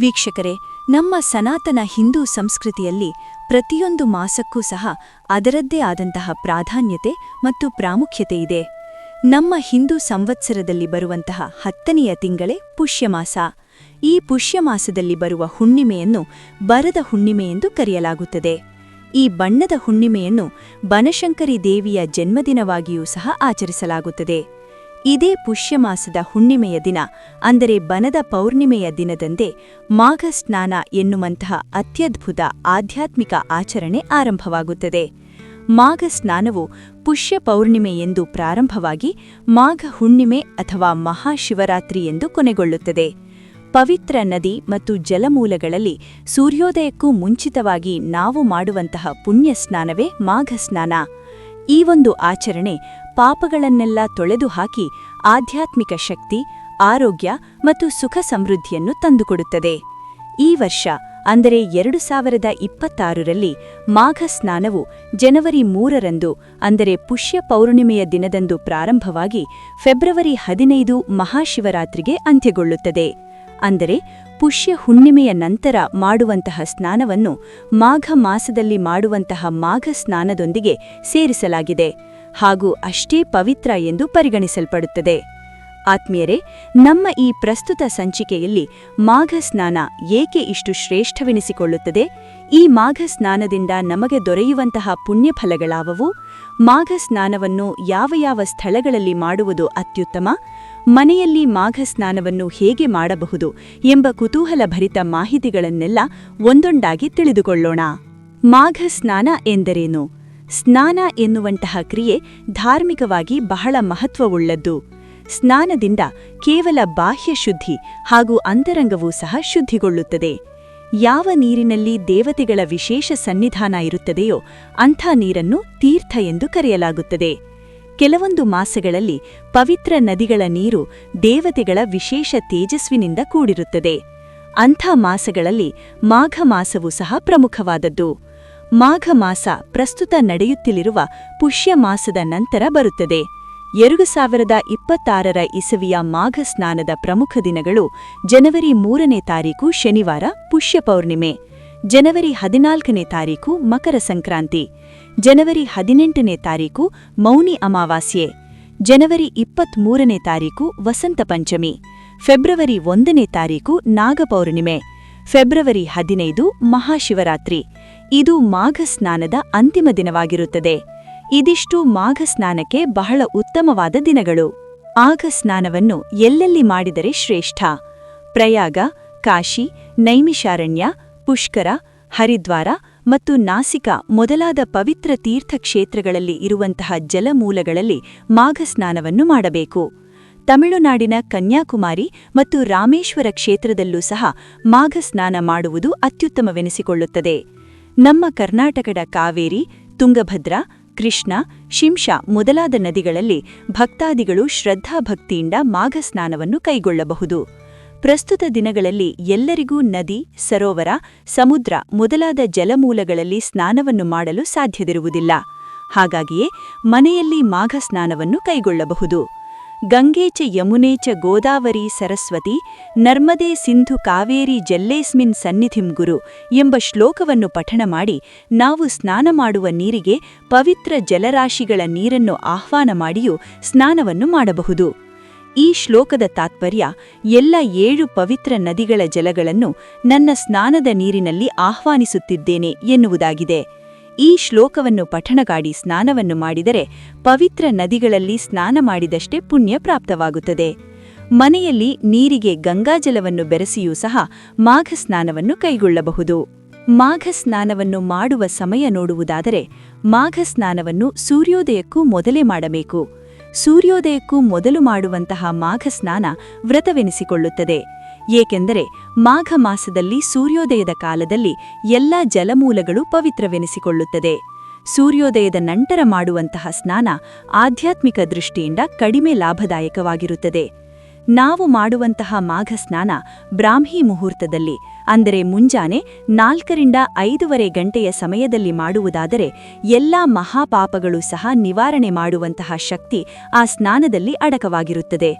ವೀಕ್ಷಕರೇ, ನಮ್ಮ ಸನಾತನ ಹಿಂದೂ ಸಂಸ್ಕೃತಿಯಲ್ಲಿ ಪ್ರತಿಯೊಂದು ಮಾಸಕ್ಕೂ ಸಹ ಅದರದ್ದೇ ಆದಂತಹ ಪ್ರಾಧಾನ್ಯತೆ ಮತ್ತು ಪ್ರಾಮುಖ್ಯತೆ ಇದೆ. ನಮ್ಮ ಹಿಂದೂ ಸಂವತ್ಸರದಲ್ಲಿ ಬರುವಂತಹ ಹತ್ತನೆಯ ತಿಂಗಳೇ ಪುಷ್ಯಮಾಸ. ಈ ಪುಷ್ಯಮಾಸದಲ್ಲಿ ಬರುವ ಹುಣ್ಣಿಮೆಯನ್ನು ಬರದ ಹುಣ್ಣಿಮೆ ಎಂದು ಕರೆಯಲಾಗುತ್ತದೆ. ಈ ಬಣ್ಣದ ಹುಣ್ಣಿಮೆಯನ್ನು ಬನಶಂಕರಿ ದೇವಿಯ ಜನ್ಮದಿನವಾಗಿಯೂ ಸಹ ಆಚರಿಸಲಾಗುತ್ತದೆ. ಇದೇ ಪುಷ್ಯಮಾಸದ ಹುಣ್ಣಿಮೆಯ ದಿನ, ಅಂದರೆ ಬನದ ಪೌರ್ಣಿಮೆಯ ದಿನದಂದೇ ಮಾಘ ಸ್ನಾನ ಎನ್ನುವಂತಹ ಅತ್ಯದ್ಭುತ ಆಧ್ಯಾತ್ಮಿಕ ಆಚರಣೆ ಆರಂಭವಾಗುತ್ತದೆ. ಮಾಘ ಸ್ನಾನವು ಪುಷ್ಯ ಪೌರ್ಣಿಮೆ ಎಂದು ಪ್ರಾರಂಭವಾಗಿ ಮಾಘ ಹುಣ್ಣಿಮೆ ಅಥವಾ ಮಹಾಶಿವರಾತ್ರಿ ಎಂದು ಕೊನೆಗೊಳ್ಳುತ್ತದೆ. ಪವಿತ್ರ ನದಿ ಮತ್ತು ಜಲಮೂಲಗಳಲ್ಲಿ ಸೂರ್ಯೋದಯಕ್ಕೂ ಮುಂಚಿತವಾಗಿ ನಾವು ಮಾಡುವಂತಹ ಪುಣ್ಯ ಸ್ನಾನವೇ ಮಾಘ ಸ್ನಾನ. ಈ ಒಂದು ಆಚರಣೆ ಪಾಪಗಳನ್ನೆಲ್ಲ ತೊಳೆದು ಹಾಕಿ ಆಧ್ಯಾತ್ಮಿಕ ಶಕ್ತಿ, ಆರೋಗ್ಯ ಮತ್ತು ಸುಖ ಸಮೃದ್ಧಿಯನ್ನು ತಂದುಕೊಡುತ್ತದೆ. ಈ ವರ್ಷ, ಅಂದರೆ ಎರಡು ಸಾವಿರದ ಇಪ್ಪತ್ತಾರರಲ್ಲಿ ಮಾಘ ಸ್ನಾನವು ಜನವರಿ ಮೂರರಂದು, ಅಂದರೆ ಪುಷ್ಯ ಪೌರ್ಣಿಮೆಯ ದಿನದಂದು ಪ್ರಾರಂಭವಾಗಿ ಫೆಬ್ರವರಿ ಹದಿನೈದು ಮಹಾಶಿವರಾತ್ರಿಗೆ ಅಂತ್ಯಗೊಳ್ಳುತ್ತದೆ. ಅಂದರೆ ಪುಷ್ಯ ಹುಣ್ಣಿಮೆಯ ನಂತರ ಮಾಡುವಂತಹ ಸ್ನಾನವನ್ನು ಮಾಘ ಮಾಸದಲ್ಲಿ ಮಾಡುವಂತಹ ಮಾಘ ಸ್ನಾನದೊಂದಿಗೆ ಸೇರಿಸಲಾಗಿದೆ. ಹಾಗೂ ಅಷ್ಟೇ ಪವಿತ್ರ ಎಂದು ಪರಿಗಣಿಸಲ್ಪಡುತ್ತದೆ. ಆತ್ಮೀಯರೇ, ನಮ್ಮ ಈ ಪ್ರಸ್ತುತ ಸಂಚಿಕೆಯಲ್ಲಿ ಮಾಘ ಸ್ನಾನ ಏಕೆ ಇಷ್ಟು ಶ್ರೇಷ್ಠವೆನಿಸಿಕೊಳ್ಳುತ್ತದೆ? ಈ ಮಾಘ ಸ್ನಾನದಿಂದ ನಮಗೆ ದೊರೆಯುವಂತಹ ಪುಣ್ಯಫಲಗಳಾವವು? ಮಾಘ ಸ್ನಾನವನ್ನು ಯಾವ ಯಾವ ಸ್ಥಳಗಳಲ್ಲಿ ಮಾಡುವುದು ಅತ್ಯುತ್ತಮ? ಮನೆಯಲ್ಲಿ ಮಾಘ ಸ್ನಾನವನ್ನು ಹೇಗೆ ಮಾಡಬಹುದು ಎಂಬ ಕುತೂಹಲಭರಿತ ಮಾಹಿತಿಗಳನ್ನೆಲ್ಲ ಒಂದೊಂದಾಗಿ ತಿಳಿದುಕೊಳ್ಳೋಣ. ಮಾಘ ಸ್ನಾನ ಎಂದರೇನು? ಸ್ನಾನ ಎನ್ನುವಂತಹ ಕ್ರಿಯೆ ಧಾರ್ಮಿಕವಾಗಿ ಬಹಳ ಮಹತ್ವವುಳ್ಳದ್ದು. ಸ್ನಾನದಿಂದ ಕೇವಲ ಬಾಹ್ಯ ಶುದ್ಧಿ ಹಾಗೂ ಅಂತರಂಗವೂ ಸಹ ಶುದ್ಧಿಗೊಳ್ಳುತ್ತದೆ. ಯಾವ ನೀರಿನಲ್ಲಿ ದೇವತೆಗಳ ವಿಶೇಷ ಸನ್ನಿಧಾನ ಇರುತ್ತದೆಯೋ ಅಂಥ ನೀರನ್ನು ತೀರ್ಥ ಎಂದು ಕರೆಯಲಾಗುತ್ತದೆ. ಕೆಲವೊಂದು ಮಾಸಗಳಲ್ಲಿ ಪವಿತ್ರ ನದಿಗಳ ನೀರು ದೇವತೆಗಳ ವಿಶೇಷ ತೇಜಸ್ವಿನಿಂದ ಕೂಡಿರುತ್ತದೆ. ಅಂಥ ಮಾಸಗಳಲ್ಲಿ ಮಾಘ ಮಾಸವೂ ಸಹ ಪ್ರಮುಖವಾದದ್ದು. ಮಾಘ ಮಾಸ ಪ್ರಸ್ತುತ ನಡೆಯುತ್ತಿಲಿರುವ ಪುಷ್ಯ ಮಾಸದ ನಂತರ ಬರುತ್ತದೆ. ಎರಡು ಸಾವಿರದ ಇಪ್ಪತ್ತಾರರ ಇಸವಿಯ ಮಾಘ ಸ್ನಾನದ ಪ್ರಮುಖ ದಿನಗಳು ಜನವರಿ ಮೂರನೇ ತಾರೀಕು ಶನಿವಾರ ಪುಷ್ಯ ಪೌರ್ಣಿಮೆ. ಜನವರಿ ಹದಿನಾಲ್ಕನೇ ತಾರೀಕು ಮಕರ ಸಂಕ್ರಾಂತಿ. ಜನವರಿ ಹದಿನೆಂಟನೇ ತಾರೀಕು ಮೌನಿ ಅಮಾವಾಸ್ಯೆ. ಜನವರಿ ಇಪ್ಪತ್ಮೂರನೇ ತಾರೀಕು ವಸಂತ ಪಂಚಮಿ. ಫೆಬ್ರವರಿ ಒಂದನೇ ತಾರೀಕು ನಾಗಪೌರ್ಣಿಮೆ ಫೆಬ್ರವರಿ ಹದಿನೈದು ಮಹಾಶಿವರಾತ್ರಿ. ಇದು ಮಾಘ ಸ್ನಾನದ ಅಂತಿಮ ದಿನವಾಗಿರುತ್ತದೆ. ಇದಿಷ್ಟು ಮಾಘ ಸ್ನಾನಕ್ಕೆ ಬಹಳ ಉತ್ತಮವಾದ ದಿನಗಳು. ಆಘ ಸ್ನಾನವನ್ನು ಎಲ್ಲೆಲ್ಲಿ ಮಾಡಿದರೆ ಶ್ರೇಷ್ಠ? ಪ್ರಯಾಗ, ಕಾಶಿ, ನೈಮಿಷಾರಣ್ಯ, ಪುಷ್ಕರ, ಹರಿದ್ವಾರ ಮತ್ತು ನಾಸಿಕ ಮೊದಲಾದ ಪವಿತ್ರ ತೀರ್ಥಕ್ಷೇತ್ರಗಳಲ್ಲಿ ಇರುವಂತಹ ಜಲಮೂಲಗಳಲ್ಲಿ ಮಾಘ ಸ್ನಾನವನ್ನು ಮಾಡಬೇಕು. ತಮಿಳುನಾಡಿನ ಕನ್ಯಾಕುಮಾರಿ ಮತ್ತು ರಾಮೇಶ್ವರ ಕ್ಷೇತ್ರದಲ್ಲೂ ಸಹ ಮಾಘ ಸ್ನಾನ ಮಾಡುವುದು ಅತ್ಯುತ್ತಮವೆನಿಸಿಕೊಳ್ಳುತ್ತದೆ. ನಮ್ಮ ಕರ್ನಾಟಕದ ಕಾವೇರಿ, ತುಂಗಭದ್ರಾ, ಕೃಷ್ಣ, ಶಿಂಷಾ ಮೊದಲಾದ ನದಿಗಳಲ್ಲಿ ಭಕ್ತಾದಿಗಳು ಶ್ರದ್ಧಾಭಕ್ತಿಯಿಂದ ಮಾಘ ಸ್ನಾನವನ್ನು ಕೈಗೊಳ್ಳಬಹುದು. ಪ್ರಸ್ತುತ ದಿನಗಳಲ್ಲಿ ಎಲ್ಲರಿಗೂ ನದಿ, ಸರೋವರ, ಸಮುದ್ರ ಮೊದಲಾದ ಜಲಮೂಲಗಳಲ್ಲಿ ಸ್ನಾನವನ್ನು ಮಾಡಲು ಸಾಧ್ಯವಿರುವುದಿಲ್ಲ. ಹಾಗಾಗಿಯೇ ಮನೆಯಲ್ಲಿ ಮಾಘ ಸ್ನಾನವನ್ನು ಕೈಗೊಳ್ಳಬಹುದು. ಗಂಗೆ ಯಮುನೇಚ ಗೋದಾವರಿ ಸರಸ್ವತಿ, ನರ್ಮದೆ ಸಿಂಧು ಕಾವೇರಿ ಜಲ್ಲೇಸ್ಮಿನ್ ಸನ್ನಿಧಿಂ ಗುರು ಎಂಬ ಶ್ಲೋಕವನ್ನು ಪಠಣ ಮಾಡಿ ನಾವು ಸ್ನಾನ ಮಾಡುವ ನೀರಿಗೆ ಪವಿತ್ರ ಜಲರಾಶಿಗಳ ನೀರನ್ನು ಆಹ್ವಾನ ಮಾಡಿಯೂ ಸ್ನಾನವನ್ನು ಮಾಡಬಹುದು. ಈ ಶ್ಲೋಕದ ತಾತ್ಪರ್ಯ ಎಲ್ಲ ಏಳು ಪವಿತ್ರ ನದಿಗಳ ಜಲಗಳನ್ನು ನನ್ನ ಸ್ನಾನದ ನೀರಿನಲ್ಲಿ ಆಹ್ವಾನಿಸುತ್ತಿದ್ದೇನೆ ಎನ್ನುವುದಾಗಿದೆ. ಈ ಶ್ಲೋಕವನ್ನು ಪಠಣಗಾಡಿ ಸ್ನಾನವನ್ನು ಮಾಡಿದರೆ ಪವಿತ್ರ ನದಿಗಳಲ್ಲಿ ಸ್ನಾನ ಮಾಡಿದಷ್ಟೇ ಪುಣ್ಯ ಪ್ರಾಪ್ತವಾಗುತ್ತದೆ. ಮನೆಯಲ್ಲಿ ನೀರಿಗೆ ಗಂಗಾಜಲವನ್ನು ಬೆರೆಸಿಯೂ ಸಹ ಮಾಘ ಸ್ನಾನವನ್ನು ಕೈಗೊಳ್ಳಬಹುದು. ಮಾಘ ಸ್ನಾನವನ್ನು ಮಾಡುವ ಸಮಯ ನೋಡುವುದಾದರೆ ಮಾಘ ಸ್ನಾನವನ್ನು ಸೂರ್ಯೋದಯಕ್ಕೂ ಮೊದಲೇ ಮಾಡಬೇಕು. ಸೂರ್ಯೋದಯಕ್ಕೂ ಮೊದಲು ಮಾಡುವಂತಹ ಮಾಘ ಸ್ನಾನ ವ್ರತವೆನಿಸಿಕೊಳ್ಳುತ್ತದೆ. ಏಕೆಂದರೆ ಮಾಘ ಮಾಸದಲ್ಲಿ ಸೂರ್ಯೋದಯದ ಕಾಲದಲ್ಲಿ ಎಲ್ಲ ಜಲಮೂಲಗಳು ಪವಿತ್ರವೆನಿಸಿಕೊಳ್ಳುತ್ತದೆ. ಸೂರ್ಯೋದಯದ ನಂತರ ಮಾಡುವಂತಹ ಸ್ನಾನ ಆಧ್ಯಾತ್ಮಿಕ ದೃಷ್ಟಿಯಿಂದ ಕಡಿಮೆ ಲಾಭದಾಯಕವಾಗಿರುತ್ತದೆ. ನಾವು ಮಾಡುವಂತಹ ಮಾಘ ಸ್ನಾನ ಬ್ರಾಹ್ಮಿ ಮುಹೂರ್ತದಲ್ಲಿ, ಅಂದರೆ ಮುಂಜಾನೆ ನಾಲ್ಕರಿಂದ ಐದೂವರೆ ಗಂಟೆಯ ಸಮಯದಲ್ಲಿ ಮಾಡುವುದಾದರೆ ಎಲ್ಲ ಮಹಾಪಾಪಗಳು ಸಹ ನಿವಾರಣೆ ಮಾಡುವಂತಹ ಶಕ್ತಿ ಆ ಸ್ನಾನದಲ್ಲಿ ಅಡಕವಾಗಿರುತ್ತದೆ.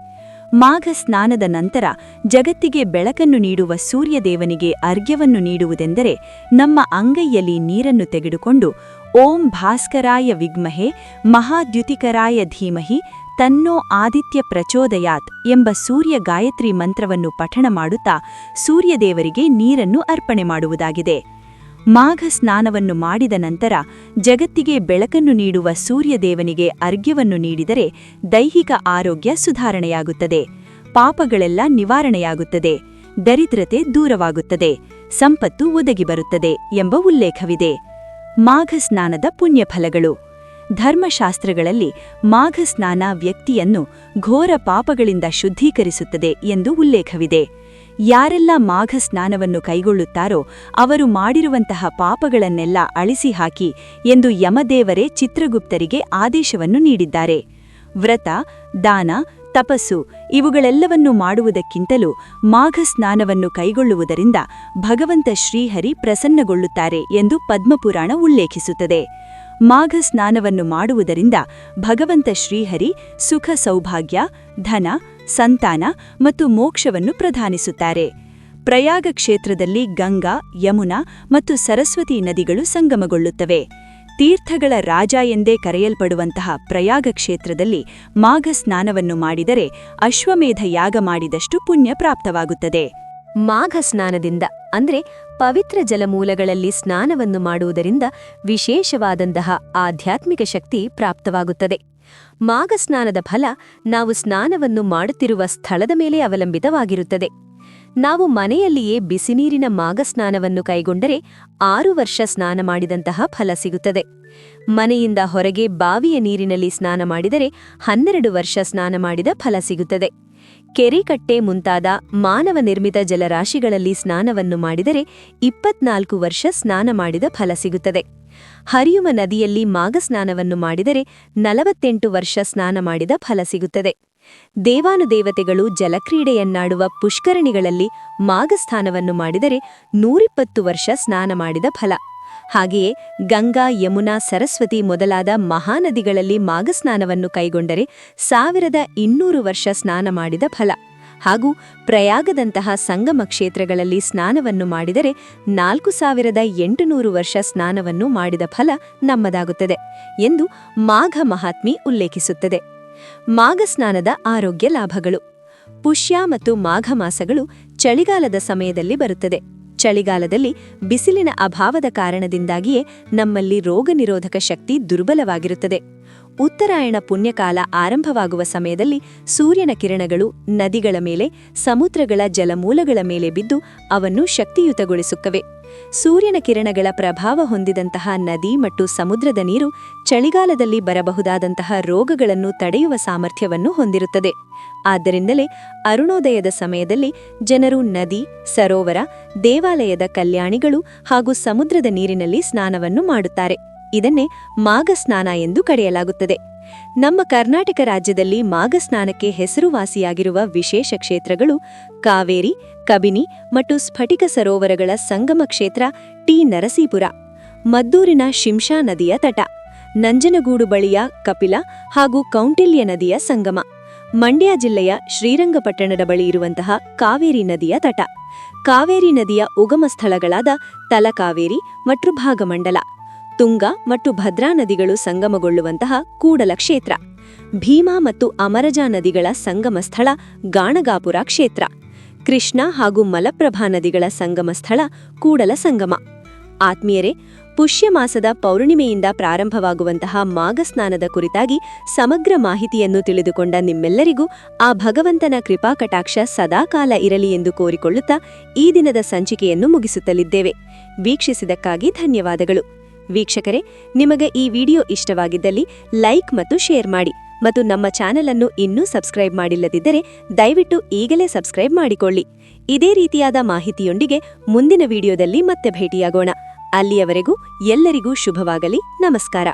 ಮಾಘ ಸ್ನಾನದ ನಂತರ ಜಗತ್ತಿಗೆ ಬೆಳಕನ್ನು ನೀಡುವ ಸೂರ್ಯದೇವನಿಗೆ ಅರ್ಘ್ಯವನ್ನು ನೀಡುವುದೆಂದರೆ ನಮ್ಮ ಅಂಗೈಯಲ್ಲಿ ನೀರನ್ನು ತೆಗೆದುಕೊಂಡು ಓಂ ಭಾಸ್ಕರಾಯ ವಿಗ್ಮಹೆ ಮಹಾದ್ಯುತಿಕರಾಯ ಧೀಮಹಿ ತನ್ನೋ ಆದಿತ್ಯ ಪ್ರಚೋದಯಾತ್ ಎಂಬ ಸೂರ್ಯ ಗಾಯತ್ರಿ ಮಂತ್ರವನ್ನು ಪಠಣ ಮಾಡುತ್ತಾ ಸೂರ್ಯದೇವರಿಗೆ ನೀರನ್ನು ಅರ್ಪಣೆ ಮಾಡುವುದಾಗಿದೆ. ಮಾಘ ಸ್ನಾನವನ್ನು ಮಾಡಿದ ನಂತರ ಜಗತ್ತಿಗೆ ಬೆಳಕನ್ನು ನೀಡುವ ಸೂರ್ಯದೇವನಿಗೆ ಅರ್ಘ್ಯವನ್ನು ನೀಡಿದರೆ ದೈಹಿಕ ಆರೋಗ್ಯ ಸುಧಾರಣೆಯಾಗುತ್ತದೆ. ಪಾಪಗಳೆಲ್ಲ ನಿವಾರಣೆಯಾಗುತ್ತದೆ. ದರಿದ್ರತೆ ದೂರವಾಗುತ್ತದೆ. ಸಂಪತ್ತು ಒದಗಿ ಬರುತ್ತದೆ ಎಂಬ ಉಲ್ಲೇಖವಿದೆ. ಮಾಘ ಸ್ನಾನದ ಪುಣ್ಯಫಲಗಳು. ಧರ್ಮಶಾಸ್ತ್ರಗಳಲ್ಲಿ ಮಾಘ ಸ್ನಾನ ವ್ಯಕ್ತಿಯನ್ನು ಘೋರ ಪಾಪಗಳಿಂದ ಶುದ್ಧೀಕರಿಸುತ್ತದೆ ಎಂದು ಉಲ್ಲೇಖವಿದೆ. ಯಾರೆಲ್ಲ ಮಾಘ ಸ್ನಾನವನ್ನು ಕೈಗೊಳ್ಳುತ್ತಾರೋ ಅವರು ಮಾಡಿರುವಂತಹ ಪಾಪಗಳನ್ನೆಲ್ಲ ಅಳಿಸಿ ಹಾಕಿ ಎಂದು ಯಮದೇವರೇ ಚಿತ್ರಗುಪ್ತರಿಗೆ ಆದೇಶವನ್ನು ನೀಡಿದ್ದಾರೆ. ವ್ರತ, ದಾನ, ತಪಸ್ಸು ಇವುಗಳೆಲ್ಲವನ್ನು ಮಾಡುವುದಕ್ಕಿಂತಲೂ ಮಾಘ ಸ್ನಾನವನ್ನು ಕೈಗೊಳ್ಳುವುದರಿಂದ ಭಗವಂತ ಶ್ರೀಹರಿ ಪ್ರಸನ್ನಗೊಳ್ಳುತ್ತಾರೆ ಎಂದು ಪದ್ಮಪುರಾಣ ಉಲ್ಲೇಖಿಸುತ್ತದೆ. ಮಾಘ ಸ್ನಾನವನ್ನು ಮಾಡುವುದರಿಂದ ಭಗವಂತ ಶ್ರೀಹರಿ ಸುಖ, ಸೌಭಾಗ್ಯ, ಧನ, ಸಂತಾನ ಮತ್ತು ಮೋಕ್ಷವನ್ನು ಪ್ರಧಾನಿಸುತ್ತಾರೆ. ಪ್ರಯಾಗ ಕ್ಷೇತ್ರದಲ್ಲಿ ಗಂಗಾ, ಯಮುನಾ ಮತ್ತು ಸರಸ್ವತಿ ನದಿಗಳು ಸಂಗಮಗೊಳ್ಳುತ್ತವೆ. ತೀರ್ಥಗಳ ರಾಜ ಎಂದೇ ಕರೆಯಲ್ಪಡುವಂತಹ ಪ್ರಯಾಗ ಕ್ಷೇತ್ರದಲ್ಲಿ ಮಾಘ ಸ್ನಾನವನ್ನು ಮಾಡಿದರೆ ಅಶ್ವಮೇಧ ಯಾಗ ಮಾಡಿದಷ್ಟು ಪುಣ್ಯ ಪ್ರಾಪ್ತವಾಗುತ್ತದೆ. ಮಾಘ ಸ್ನಾನದಿಂದ ಅಂದರೆ ಪವಿತ್ರ ಜಲಮೂಲಗಳಲ್ಲಿ ಸ್ನಾನವನ್ನು ಮಾಡುವುದರಿಂದ ವಿಶೇಷವಾದಂತಹ ಆಧ್ಯಾತ್ಮಿಕ ಶಕ್ತಿ ಪ್ರಾಪ್ತವಾಗುತ್ತದೆ. ಮಾಘ ಸ್ನಾನದ ಫಲ ನಾವು ಸ್ನಾನವನ್ನು ಮಾಡುತ್ತಿರುವ ಸ್ಥಳದ ಮೇಲೆ ಅವಲಂಬಿತವಾಗಿರುತ್ತದೆ. ನಾವು ಮನೆಯಲ್ಲಿಯೇ ಬಿಸಿನೀರಿನ ಮಾಘ ಸ್ನಾನವನ್ನು ಕೈಗೊಂಡರೆ ಆರು ವರ್ಷ ಸ್ನಾನ ಮಾಡಿದಂತಹ ಫಲ ಸಿಗುತ್ತದೆ. ಮನೆಯಿಂದ ಹೊರಗೆ ಬಾವಿಯ ನೀರಿನಲ್ಲಿ ಸ್ನಾನ ಮಾಡಿದರೆ ಹನ್ನೆರಡು ವರ್ಷ ಸ್ನಾನ ಮಾಡಿದ ಫಲ ಸಿಗುತ್ತದೆ. ಕೆರೆಕಟ್ಟೆ ಮುಂತಾದ ಮಾನವ ನಿರ್ಮಿತ ಜಲರಾಶಿಗಳಲ್ಲಿ ಸ್ನಾನವನ್ನು ಮಾಡಿದರೆ ಇಪ್ಪತ್ನಾಲ್ಕು ವರ್ಷ ಸ್ನಾನ ಮಾಡಿದ ಫಲ ಸಿಗುತ್ತದೆ. ಹರಿಯುವ ನದಿಯಲ್ಲಿ ಮಾಘಸ್ನಾನವನ್ನು ಮಾಡಿದರೆ ನಲವತ್ತೆಂಟು ವರ್ಷ ಸ್ನಾನ ಮಾಡಿದ ಫಲ ಸಿಗುತ್ತದೆ. ದೇವಾನುದೇವತೆಗಳು ಜಲಕ್ರೀಡೆಯನ್ನಾಡುವ ಪುಷ್ಕರಣಿಗಳಲ್ಲಿ ಮಾಘಸ್ಥಾನವನ್ನು ಮಾಡಿದರೆ ನೂರಿಪ್ಪತ್ತು ವರ್ಷ ಸ್ನಾನ ಮಾಡಿದ ಫಲ. ಹಾಗೆಯೇ ಗಂಗಾ, ಯಮುನಾ, ಸರಸ್ವತಿ ಮೊದಲಾದ ಮಹಾನದಿಗಳಲ್ಲಿ ಮಾಘಸ್ನಾನವನ್ನು ಕೈಗೊಂಡರೆ ಸಾವಿರದ ಇನ್ನೂರು ವರ್ಷ ಸ್ನಾನ ಮಾಡಿದ ಫಲ. ಹಾಗೂ ಪ್ರಯಾಗದಂತಹ ಸಂಗಮ ಕ್ಷೇತ್ರಗಳಲ್ಲಿ ಸ್ನಾನವನ್ನು ಮಾಡಿದರೆ ನಾಲ್ಕು ಸಾವಿರದ ಎಂಟುನೂರು ವರ್ಷ ಸ್ನಾನವನ್ನು ಮಾಡಿದ ಫಲ ನಮ್ಮದಾಗುತ್ತದೆ ಎಂದು ಮಾಘ ಮಹಾತ್ಮಿ ಉಲ್ಲೇಖಿಸುತ್ತದೆ. ಮಾಘ ಸ್ನಾನದ ಆರೋಗ್ಯ ಲಾಭಗಳು. ಪುಷ್ಯ ಮತ್ತು ಮಾಘ ಮಾಸಗಳು ಚಳಿಗಾಲದ ಸಮಯದಲ್ಲಿ ಬರುತ್ತದೆ. ಚಳಿಗಾಲದಲ್ಲಿ ಬಿಸಿಲಿನ ಅಭಾವದ ಕಾರಣದಿಂದಾಗಿಯೇ ನಮ್ಮಲ್ಲಿ ರೋಗ ಶಕ್ತಿ ದುರ್ಬಲವಾಗಿರುತ್ತದೆ. ಉತ್ತರಾಯಣ ಪುಣ್ಯಕಾಲ ಆರಂಭವಾಗುವ ಸಮಯದಲ್ಲಿ ಸೂರ್ಯನ ಕಿರಣಗಳು ನದಿಗಳ ಮೇಲೆ, ಸಮುದ್ರಗಳ ಜಲಮೂಲಗಳ ಮೇಲೆ ಬಿದ್ದು ಅವನ್ನು ಶಕ್ತಿಯುತಗೊಳಿಸುತ್ತವೆ. ಸೂರ್ಯನ ಕಿರಣಗಳ ಪ್ರಭಾವ ಹೊಂದಿದಂತಹ ನದಿ ಮತ್ತು ಸಮುದ್ರದ ನೀರು ಚಳಿಗಾಲದಲ್ಲಿ ಬರಬಹುದಾದಂತಹ ರೋಗಗಳನ್ನು ತಡೆಯುವ ಸಾಮರ್ಥ್ಯವನ್ನು ಹೊಂದಿರುತ್ತದೆ. ಆದ್ದರಿಂದಲೇ ಅರುಣೋದಯದ ಸಮಯದಲ್ಲಿ ಜನರು ನದಿ, ಸರೋವರ, ದೇವಾಲಯದ ಕಲ್ಯಾಣಿಗಳು ಹಾಗೂ ಸಮುದ್ರದ ನೀರಿನಲ್ಲಿ ಸ್ನಾನವನ್ನು ಮಾಡುತ್ತಾರೆ. ಇದನ್ನೇ ಮಾಘಸ್ನಾನ ಎಂದು ಕರೆಯಲಾಗುತ್ತದೆ. ನಮ್ಮ ಕರ್ನಾಟಕ ರಾಜ್ಯದಲ್ಲಿ ಮಾಘಸ್ನಾನಕ್ಕೆ ಹೆಸರುವಾಸಿಯಾಗಿರುವ ವಿಶೇಷ ಕ್ಷೇತ್ರಗಳು ಕಾವೇರಿ, ಕಬಿನಿ ಮತ್ತು ಸ್ಫಟಿಕ ಸರೋವರಗಳ ಸಂಗಮ ಕ್ಷೇತ್ರ ಟಿ. ನರಸೀಪುರ, ಮದ್ದೂರಿನ ಶಿಂಷಾ ನದಿಯ ತಟ, ನಂಜನಗೂಡು ಬಳಿಯ ಕಪಿಲ ಹಾಗೂ ಕೌಂಟಿಲ್ಯ ನದಿಯ ಸಂಗಮ, ಮಂಡ್ಯ ಜಿಲ್ಲೆಯ ಶ್ರೀರಂಗಪಟ್ಟಣದ ಬಳಿ ಇರುವಂತಹ ಕಾವೇರಿ ನದಿಯ ತಟ, ಕಾವೇರಿ ನದಿಯ ಉಗಮ ಸ್ಥಳಗಳಾದ ತಲಕಾವೇರಿ ಮತ್ತು ಭಾಗಮಂಡಲ. ತುಂಗ ಮತ್ತು ಭದ್ರಾ ನದಿಗಳು ಸಂಗಮಗೊಳ್ಳುವಂತಹ ಕೂಡಲ ಕ್ಷೇತ್ರ. ಭೀಮಾ ಮತ್ತು ಅಮರಜಾ ನದಿಗಳ ಸಂಗಮ ಸ್ಥಳ ಗಾಣಗಾಪುರ ಕ್ಷೇತ್ರ. ಕೃಷ್ಣ ಹಾಗೂ ಮಲಪ್ರಭಾ ನದಿಗಳ ಸಂಗಮ ಸ್ಥಳ ಕೂಡಲ ಸಂಗಮ. ಆತ್ಮೀಯರೇ, ಪುಷ್ಯ ಮಾಸದ ಪೌರ್ಣಿಮೆಯಿಂದ ಪ್ರಾರಂಭವಾಗುವಂತಹ ಮಾಘಸ್ನಾನದ ಕುರಿತಾಗಿ ಸಮಗ್ರ ಮಾಹಿತಿಯನ್ನು ತಿಳಿದುಕೊಂಡ ನಿಮ್ಮೆಲ್ಲರಿಗೂ ಆ ಭಗವಂತನ ಕೃಪಾಕಟಾಕ್ಷ ಸದಾಕಾಲ ಇರಲಿ ಎಂದು ಕೋರಿಕೊಳ್ಳುತ್ತಾ ಈ ದಿನದ ಸಂಚಿಕೆಯನ್ನು ಮುಗಿಸುತ್ತಲಿದ್ದೇವೆ. ವೀಕ್ಷಿಸಿದಕ್ಕಾಗಿ ಧನ್ಯವಾದಗಳು. ವೀಕ್ಷಕರೇ, ನಿಮಗೆ ಈ ವಿಡಿಯೋ ಇಷ್ಟವಾಗಿದ್ದಲ್ಲಿ ಲೈಕ್ ಮತ್ತು ಶೇರ್ ಮಾಡಿ ಮತ್ತು ನಮ್ಮ ಚಾನೆಲ್ ಅನ್ನು ಇನ್ನೂ ಸಬ್ಸ್ಕ್ರೈಬ್ ಮಾಡಿಲ್ಲದಿದ್ದರೆ ದಯವಿಟ್ಟು ಈಗಲೇ ಸಬ್ಸ್ಕ್ರೈಬ್ ಮಾಡಿಕೊಳ್ಳಿ. ಇದೇ ರೀತಿಯಾದ ಮಾಹಿತಿಯೊಂದಿಗೆ ಮುಂದಿನ ವಿಡಿಯೋದಲ್ಲಿ ಮತ್ತೆ ಭೇಟಿಯಾಗೋಣ. ಅಲ್ಲಿಯವರೆಗೂ ಎಲ್ಲರಿಗೂ ಶುಭವಾಗಲಿ, ನಮಸ್ಕಾರ.